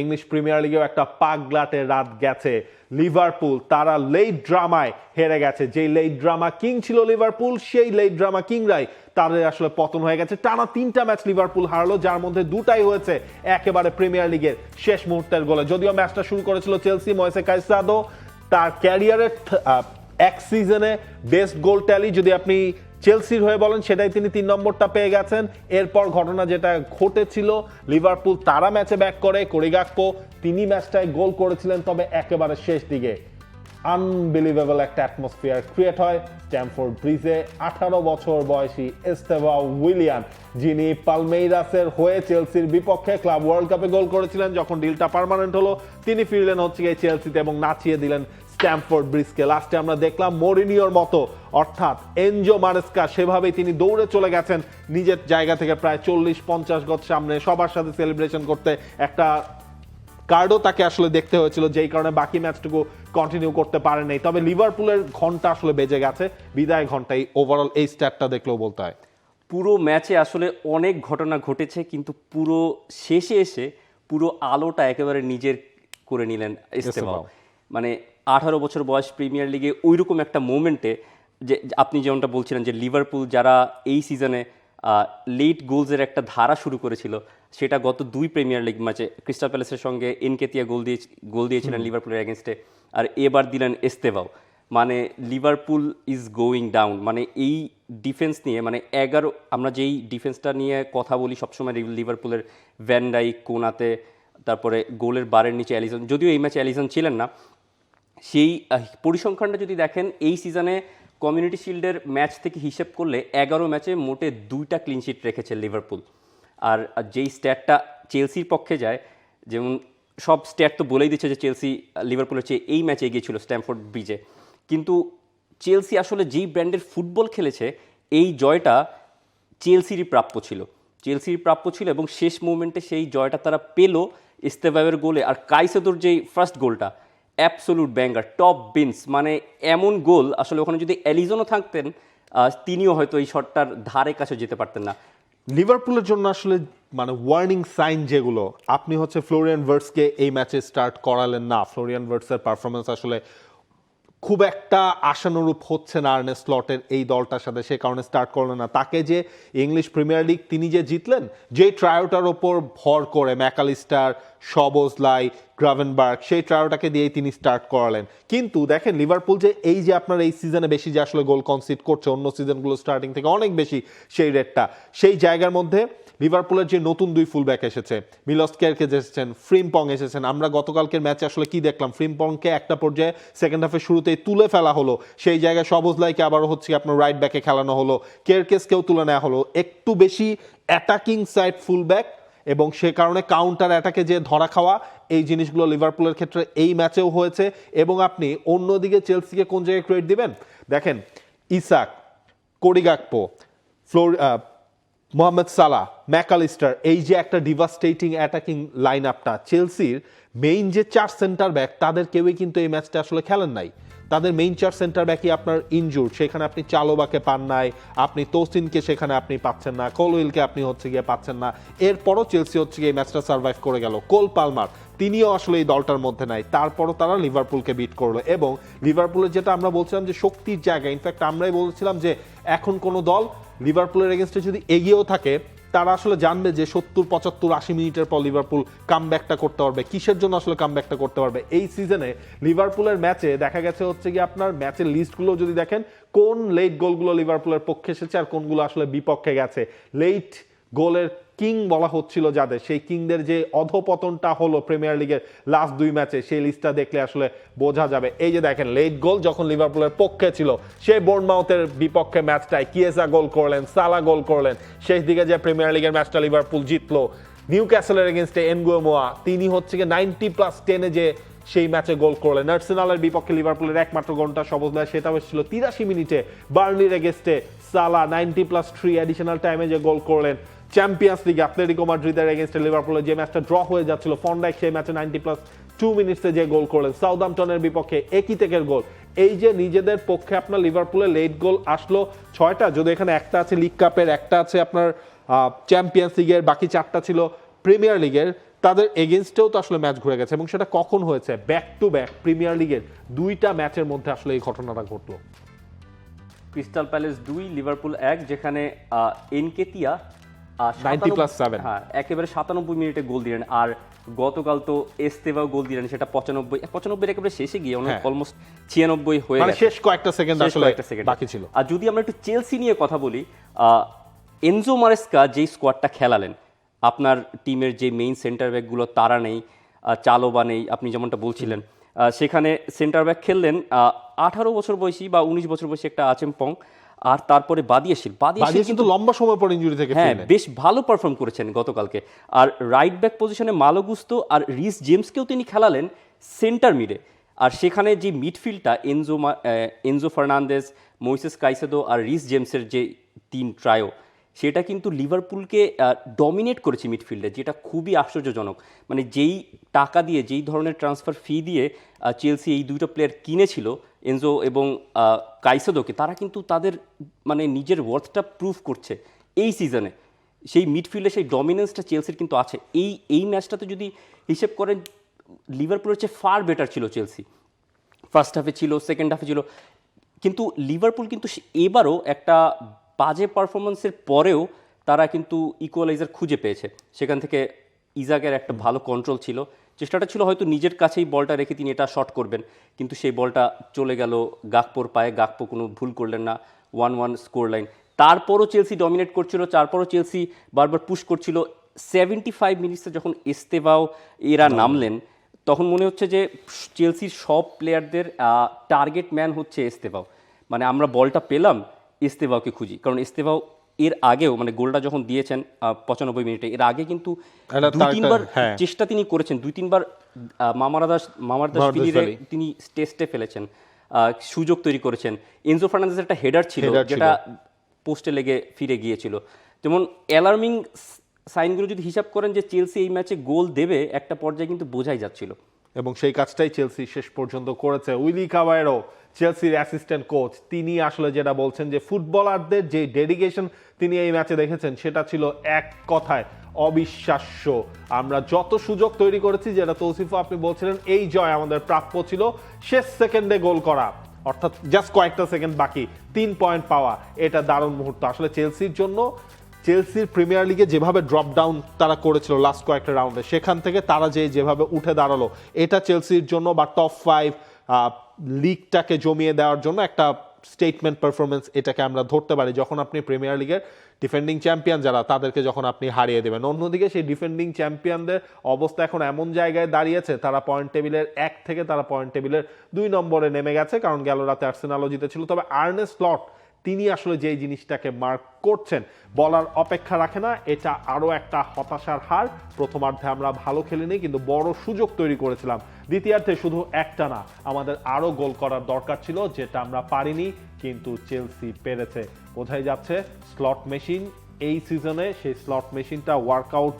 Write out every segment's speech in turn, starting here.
English premier লিগেও একটা পাগলাটে রাত গেছে। লিভারপুল, তারা লেট ড্রামায় হেরে গেছে। যেই লেট ড্রামা কিং ছিল লিভারপুল, সেই লেট ড্রামা কিংরাই তাদের আসলে পতন হয়ে গেছে। টানা তিনটা ম্যাচ লিভারপুল হারলো, যার মধ্যে দুটাই হয়েছে একেবারে প্রিমিয়ার লিগের শেষ মুহূর্তের গোলে। যদিও ম্যাচটা শুরু করেছিল চেলসি ময়েসে কাইসাদো, তার ক্যারিয়ারের এক সিজনে বেস্ট গোল ট্যালি। যদি আপনি চেলসির হয়ে বলেন, সেটাই তিনি তিন নম্বরটা পেয়ে গেছেন। এরপর ঘটনা যেটা ঘটেছিল, লিভারপুল তারা ম্যাচে ব্যাক করে করিগাকপো তিনি ম্যাচটায় গোল করেছিলেন, তবে একেবারে শেষ দিকে। আনবিলিভেবল একটা অ্যাটমসফিয়ার ক্রিয়েট হয় স্ট্যামফোর্ড ব্রিজে আঠারো বছর বয়সী এস্তেভা উইলিয়ান যিনি পালমেইরাসের হয়ে চেলসির বিপক্ষে ক্লাব ওয়ার্ল্ড কাপে গোল করেছিলেন, যখন ডিলটা পার্মানেন্ট হলো, তিনি ফিরলেন হচ্ছে গিয়ে চেলসিতে এবং নাচিয়ে দিলেন স্ট্যামফোর্ড ব্রিজকে লাস্টে আমরা দেখলাম মরিনিওর মতো অর্থাৎ এনজো মারেস্কা সেভাবেই তিনি দৌড়ে চলে গেছেন নিজের জায়গা থেকে প্রায় চল্লিশ পঞ্চাশ গজ সামনে সবার সাথে সেলিব্রেশন করতে। একটা কার্ডও তাকে আসলে দেখতে হয়েছিল যেই কারণে বাকি ম্যাচটুকু কন্টিনিউ করতে পারেন নাই তবে লিভারপুলের ঘণ্টা আসলে বেজে গেছে বিদায় ঘন্টাই ওভারঅল এই স্ট্যাটটা দেখলেও বলতে হয়। পুরো ম্যাচে আসলে অনেক ঘটনা ঘটেছে কিন্তু পুরো শেষে এসে পুরো আলোটা একেবারে নিজের করে নিলেন ইস্তেমাও। মানে আঠারো বছর বয়স প্রিমিয়ার লিগে ওইরকম একটা মোমেন্টে যে আপনি যেমনটা বলছিলেন যে লিভারপুল যারা এই সিজনে লেট গোলসের একটা ধারা শুরু করেছিল সেটা গত দুই প্রিমিয়ার লিগ ম্যাচে ক্রিস্টাল প্যালেসের সঙ্গে এনকেতিয়া গোল দিয়ে গোল দিয়েছিলেন লিভারপুলের এগেনস্টে আর এবার দিলেন এস্তেভাও। মানে লিভারপুল ইজ গোয়িং ডাউন মানে এই ডিফেন্স নিয়ে মানে এগারো আমরা যেই ডিফেন্সটা নিয়ে কথা বলি সবসময় লিভারপুলের ভ্যান্ডাই কোনাতে তারপরে গোলের বারের নিচে অ্যালিসন যদিও এই ম্যাচে অ্যালিসন ছিলেন না সেই পরিসংখ্যানটা যদি দেখেন এই সিজনে কমিউনিটি শিল্ডের ম্যাচ থেকে হিসেব করলে এগারো ম্যাচে মোটে দুইটা ক্লিনশিট রেখেছে লিভারপুল আর যেই স্ট্যাটটা চেলসির পক্ষে যায়, যেমন সব স্ট্যাট তো বলেই দিচ্ছে যে চেলসি লিভারপুলের চেয়ে এই ম্যাচে এগিয়েছিল স্ট্যামফোর্ড ব্রিজে কিন্তু চেলসি আসলে যেই ব্র্যান্ডের ফুটবল খেলেছে, এই জয়টা চেলসিরই প্রাপ্য ছিল। চেলসির প্রাপ্য ছিল এবং শেষ মোমেন্টে সেই জয়টা তারা পেল ইস্তেভাবের গোলে। আর কাইসেদোর যেই ফার্স্ট গোলটা অ্যাবসোলুট ব্যাঙ্গার টপ বিনস মানে এমন গোল, আসলে ওখানে যদি অ্যালিজনও থাকতেন তিনিও হয়তো এই শটটার ধারে কাছে যেতে পারতেন না। লিভারপুলের জন্য আসলে মানে ওয়ার্নিং সাইন যেগুলো, আপনি হচ্ছে ফ্লোরিয়ান ভার্সকে এই ম্যাচে স্টার্ট করালেন না। ফ্লোরিয়ান ভার্সের পারফরমেন্স আসলে খুব একটা আশানুরূপ হচ্ছে না আর্নে স্লটের এই দলটার সাথে, সে কারণে স্টার্ট করলেন না। তাকে যে ইংলিশ প্রিমিয়ার লিগ তিনি যে জিতলেন, যে ট্রায়োটার ওপর ভর করে ম্যাকালিস্টার সবোজলাই গ্রাভেনবার্গ সেই ট্রায়োটাকে দিয়েই তিনি স্টার্ট করালেন। কিন্তু দেখেন লিভারপুল যে এই যে আপনার এই সিজনে বেশি যে আসলে গোল কনসিড করছে, অন্য সিজনগুলো স্টার্টিং থেকে অনেক বেশি সেই রেটটা সেই জায়গার মধ্যে লিভারপুলের যে নতুন দুই ফুলব্যাক এসেছে মিলস কেরকে এসেছেন ফ্রিমপং এসেছেন। আমরা গতকালকের ম্যাচে আসলে কি দেখলাম? ফ্রিমপংকে একটা পর্যায়ে সেকেন্ড হাফের শুরুতেই তুলে ফেলা হলো। সেই জায়গায় সবজলাইকে আবারও হচ্ছে আপনার রাইট ব্যাকে খেলানো হলো। কেরকেসকেও তুলে নেওয়া হলো। একটু বেশি অ্যাটাকিং সাইড ফুলব্যাক এবং সে কারণে কাউন্টার অ্যাটাকে যে ধরা খাওয়া, এই জিনিসগুলো লিভারপুলের ক্ষেত্রে এই ম্যাচেও হয়েছে। এবং আপনি অন্যদিকে চেলসিকে কোন জায়গায় ক্রেডিট দিবেন? দেখেন ইসাক কোরিগাকপো ফ্লোর মোহাম্মদ সালাহ, ম্যাকালিস্টার, এই যে একটা ডিভাস্টেটিং অ্যাটাকিং লাইন আপটা চেলসির মেইন যে চার সেন্টার ব্যাক তাদের কেউই কিন্তু এই ম্যাচটা আসলে খেলেন নাই। তাদের মেইন চার সেন্টার ব্যাকই আপনার ইনজুর সেখানে আপনি চালোবাকে পান নাই, আপনি তোসিনকে সেখানে আপনি পাচ্ছেন না কোলউইলকে আপনি হচ্ছে গিয়ে পাচ্ছেন না। এরপরও চেলসি হচ্ছে গিয়ে এই ম্যাচটা সার্ভাইভ করে গেল। কোল পালমার, তিনিও আসলে এই দলটার মধ্যে নাই, তারপরও তারা লিভারপুলকে বিট করল এবং লিভারপুলের যেটা আমরা বলছিলাম যে শক্তির জায়গা ইনফ্যাক্ট আমরাই বলছিলাম যে এখন কোনো দল লিভারপুলের এগেনস্টে যদি এগিয়েও থাকে, তারা আসলে জানবে যে সত্তর, পঁচাত্তর, আশি মিনিটের পর লিভারপুল কামব্যাকটা করতে পারবে। কিসের জন্য আসলে কামব্যাকটা করতে পারবে? এই সিজনে লিভারপুলের ম্যাচে দেখা গেছে হচ্ছে কি আপনার ম্যাচের লিস্টগুলো যদি দেখেন, কোন লেট গোলগুলো লিভারপুলের পক্ষে এসেছে আর কোনগুলো আসলে বিপক্ষে গেছে। লেট গোলের কিং বলা হচ্ছিল যাদের। সেই কিংদের যে অধপতনটা হলো প্রিমিয়ার লিগের লাস্ট দুই ম্যাচে, সেই লিস্টটা দেখলে আসলে বোঝা যাবে। এই যে দেখেন লেট গোল যখন লিভারপুলের পক্ষে ছিল সেই বোর্নমাউথের বিপক্ষে ম্যাচটায় কিয়েসা গোল করলেন সালা গোল করলেন। শেষ দিকে যে প্রিমিয়ার লিগের ম্যাচটা লিভারপুল জিতলো নিউ ক্যাসেলের এগেনস্টে এনগুয়েমোয়া তিনি হচ্ছে গিয়ে নাইনটি প্লাস টেনে যে সেই ম্যাচে গোল করলেন। আর্সেনালের বিপক্ষে লিভারপুলের একমাত্র গোলটা সবজ নয় সেটা হচ্ছিল তিরাশি মিনিটে। বার্নলির এগেস্টে সালা নাইনটি প্লাস থ্রি অ্যাডিশনাল টাইমে যে গোল করলেন চ্যাম্পিয়ন্স লিগ অ্যাথলেটিকো মাদ্রিদের এগেনস্টে লিভারপুলের যে ম্যাচটা ড্র হয়ে যাচ্ছিল ফন্ডাইক সেই ম্যাচে নাইনটি প্লাস টু মিনিটসে যে গোল করলেন। সাউদাম্পটনের বিপক্ষে একই থেকে গোল এই যে নিজেদের পক্ষে আপনার লিভারপুলের লেট গোল আসলো ছয়টা যদি এখানে একটা আছে লিগ কাপের একটা আছে আপনার চ্যাম্পিয়ন্স লিগের বাকি চারটা ছিল প্রিমিয়ার লিগের তাদের এগেনস্টেও তো আসলে ম্যাচ ঘুরে গেছে এবং সেটা কখন হয়েছে? ব্যাক টু ব্যাক প্রিমিয়ার লিগের দুইটা ম্যাচের মধ্যে আসলে এই ঘটনাটা ঘটলো। ক্রিস্টাল প্যালেস দুই লিভারপুল এক, যেখানে এনকেতিয়া আহ, 90 সাতানব্বই- plus seven। হ্যাঁ একেবারে সাতানব্বই মিনিটে গোল দিলেন আর গতকাল তো গোল দিলেন সেটা পঁচানব্বই পঁচানব্বই একেবারে শেষে গিয়ে হ্যাঁ। অলমোস্ট ছিয়ানব্বই হয়ে মানে শেষ কয়েকটা সেকেন্ড আসলে কয়েকটা second। বাকি ছিল আর যদি আমরা একটু চেলসি নিয়ে কথা বলি এনজো মারেস্কা যেই স্কোয়াডটা খেলালেন আপনার টিমের যে মেইন সেন্টার ব্যাকগুলো তারা নেই চালোবা নেই আপনি যেমনটা বলছিলেন সেখানে সেন্টার ব্যাক খেললেন আঠারো বছর বয়সী বা উনিশ বছর বয়সী একটা আচেমপং আর তারপরে বাদিয়াশিল বাদিয়াশিল কিন্তু লম্বা সময় পর ইনজুরি থেকে হ্যাঁ বেশ ভালো পারফর্ম করেছেন গতকালকে। আর রাইট ব্যাক পজিশনে মালোগুস্তো আর রিস জেমসকেও তিনি খেলালেন সেন্টার মিডে আর সেখানে যে মিডফিল্ডটা Enzo Enzo Fernandez Moises Caicedo আর রিস জেমসের যে তিন ট্রায়ো সেটা কিন্তু লিভারপুলকে ডমিনেট করেছে মিডফিল্ডে যেটা খুবই আশ্চর্যজনক। মানে যেই টাকা দিয়ে, যেই ধরনের ট্রান্সফার ফি দিয়ে চেলসি এই দুইটা প্লেয়ার কিনেছিল এনজো এবং কাইসেদোকে তারা কিন্তু তাদের মানে নিজের ওয়ার্থটা প্রুভ করছে এই সিজনে সেই মিডফিল্ডে সেই ডমিনেন্সটা চেলসির কিন্তু আছে। এই এই ম্যাচটাতে যদি হিসেব করেন, লিভারপুলের চেয়ে ফার বেটার ছিল চেলসি ফার্স্ট হাফে ছিল সেকেন্ড হাফে ছিল। কিন্তু লিভারপুল কিন্তু এবারও একটা বাজে পারফরমেন্সের পরেও তারা কিন্তু ইকুয়ালাইজার খুঁজে পেয়েছে। সেখান থেকে ইজাকের একটা ভালো কন্ট্রোল ছিল। চেষ্টাটা ছিল হয়তো নিজের কাছেই বলটা রেখে তিনি এটা শট করবেন। কিন্তু সেই বলটা চলে গেল গাকপোর পায়ে। গাকপো কোনো ভুল করলেন না। ওয়ান ওয়ান স্কোর লাইন তারপরও চেলসি ডমিনেট করছিল। তারপরও চেলসি বারবার পুশ করছিল। সেভেন্টি ফাইভ মিনিটসে যখন এস্তেভাও এরা নামলেন। তখন মনে হচ্ছে যে চেলসির সব প্লেয়ারদের টার্গেট ম্যান হচ্ছে এস্তেভাও মানে আমরা বলটা পেলাম এস্তেভাওকে খুঁজি। কারণ এস্তেভাও এর আগেও মানে গোলটা যখন দিয়েছেন পঁচানব্বই মিনিটে এর আগে কিন্তু দুই তিনবার হ্যাঁ। চেষ্টা তিনি করেছেন। দুই তিনবার মামারা দাস মামার দাস ফিলিরে তিনি টেস্টে ফেলেছেন সুযোগ তৈরি করেছেন। এনজো ফার্নান্দেসের একটা হেডার ছিল যেটা পোস্টে লেগে ফিরে গিয়েছিল। যেমন অ্যালার্মিং সাইনগুলো যদি হিসাব করেন যে চেলসি এই ম্যাচে গোল দেবে একটা পর্যায়ে কিন্তু বোঝাই যাচ্ছিল। এবং সেই কাজটাই চেলসি শেষ পর্যন্ত করেছে। উইলি কাবায়েরো চেলসির অ্যাসিস্ট্যান্ট কোচ তিনি আসলে যেটা বলছেন যে ফুটবলারদের যে ডেডিকেশন তিনি এই ম্যাচে দেখেছেন, সেটা ছিল এক কথায় অবিশ্বাস্য। আমরা যত সুযোগ তৈরি করেছি, যেটা তৌসিফা আপনি বলছিলেন, এই জয় আমাদের প্রাপ্য ছিল শেষ সেকেন্ডে গোল করা। অর্থাৎ জাস্ট কয়েকটা সেকেন্ড বাকি, তিন পয়েন্ট পাওয়া, এটা দারুণ মুহূর্ত। আসলে চেলসির জন্য চেলসির প্রিমিয়ার লিগে যেভাবে ড্রপ ডাউন তারা করেছিল লাস্ট কয়েকটা রাউন্ডে সেখান থেকে তারা যে যেভাবে উঠে দাঁড়াল, এটা চেলসির জন্য বা টপ ফাইভ লিগটাকে জমিয়ে দেওয়ার জন্য একটা স্টেটমেন্ট পারফরমেন্স এটাকে আমরা ধরতে পারি। যখন আপনি প্রিমিয়ার লিগের ডিফেন্ডিং চ্যাম্পিয়ন যারা, তাদেরকে যখন আপনি হারিয়ে দেবেন। অন্যদিকে সেই ডিফেন্ডিং চ্যাম্পিয়নদের অবস্থা এখন এমন জায়গায় দাঁড়িয়েছে, তারা পয়েন্ট টেবিলের এক থেকে তারা পয়েন্ট টেবিলের দুই নম্বরে নেমে গেছে, কারণ গেল রাতে আর্সেনালও জিতেছিল। তবে আর্নেস্ট স্লট তিনি আসলে যেই জিনিসটাকে মার্ক করছেন, বলার অপেক্ষা রাখে না, এটা আরও একটা হতাশার হার। প্রথমার্ধে আমরা ভালো খেলিনি কিন্তু বড় সুযোগ তৈরি করেছিলাম। দ্বিতীয়ার্ধে শুধু একটা না, আমাদের আরও গোল করার দরকার ছিল, যেটা আমরা পারিনি, কিন্তু চেলসি পেরেছে। বোঝাই যাচ্ছে, স্লট মেশিন, এই সিজনে সেই স্লট মেশিনটা ওয়ার্কআউট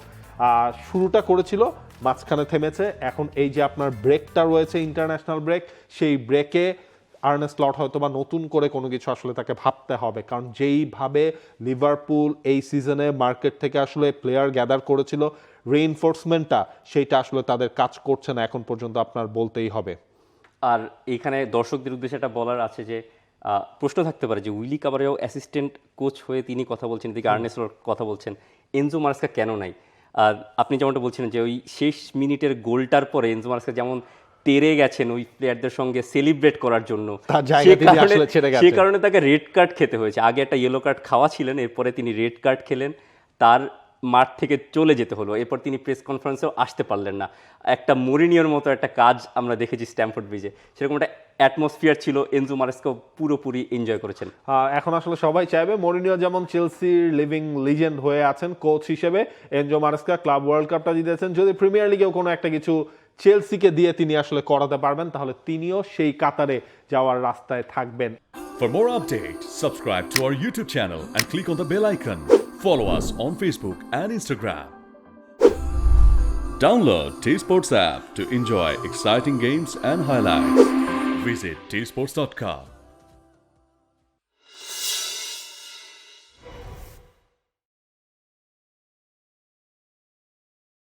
শুরুটা করেছিল, মাঝখানে থেমেছে। এখন এই যে আপনার ব্রেকটা রয়েছে ইন্টারন্যাশনাল ব্রেক সেই ব্রেকে আর্নেস্ট লট হয়তো বা নতুন করে কোনো কিছু আসলে তাকে ভাবতে হবে। কারণ যেইভাবে লিভারপুল এই সিজনে মার্কেট থেকে আসলে প্লেয়ার গ্যাদার করেছিল রেইনফোর্সমেন্টটা সেইটা আসলে তাদের কাজ করছে না এখন পর্যন্ত আপনার বলতেই হবে। আর এখানে দর্শকদের উদ্দেশ্যে একটা বলার আছে যে প্রশ্ন থাকতে পারে যে উইলি কাবারেও অ্যাসিস্ট্যান্ট কোচ হয়ে তিনি কথা বলছেন, এদিকে লর্ড কথা বলছেন। এনজো মার্সকা কেন নাই? আর আপনি যেমনটা বলছিলেন যে ওই শেষ মিনিটের গোলটার পরে এনজো মার্সকা যেমন তেরে গেছেন ওই প্লেয়ারদের সঙ্গে সেলিব্রেট করার জন্য। সে কারণে- তাকে রেড কার্ড খেতে হয়েছে। আগে একটা ইয়েলো কার্ড খাওয়া ছিলেন এরপরে তিনি রেড কার্ড খেলেন। তার মাঠ থেকে চলে যেতে হলো। এরপর তিনি প্রেস কনফারেন্সেও আসতে পারলেন না। একটা মরিনিয়র মতো একটা কাজ আমরা দেখেছি স্ট্যামফোর্ড ব্রিজে সেরকম একটা অ্যাটমসফিয়ার ছিল এনজো মারেস্কাও পুরোপুরি এনজয় করেছেন। এখন আসলে সবাই চাইবে মরিনিও যেমন চেলসির লিভিং লিজেন্ড হয়ে আছেন কোচ হিসেবে। এনজো মারেস্কা ক্লাব ওয়ার্ল্ড কাপটা জিতেছেন। যদি প্রিমিয়ার লিগেও কোনো একটা কিছু চেলসিকে দিয়ে তিনি আসলে করাতে পারবেন তাহলে তিনিও সেই কাতারে যাওয়ার রাস্তায় থাকবেন For more updates, subscribe to our YouTube channel and click on the bell icon. Follow us on Facebook and Instagram. Download T Sports app to enjoy exciting games and highlights. Visit tsports.com.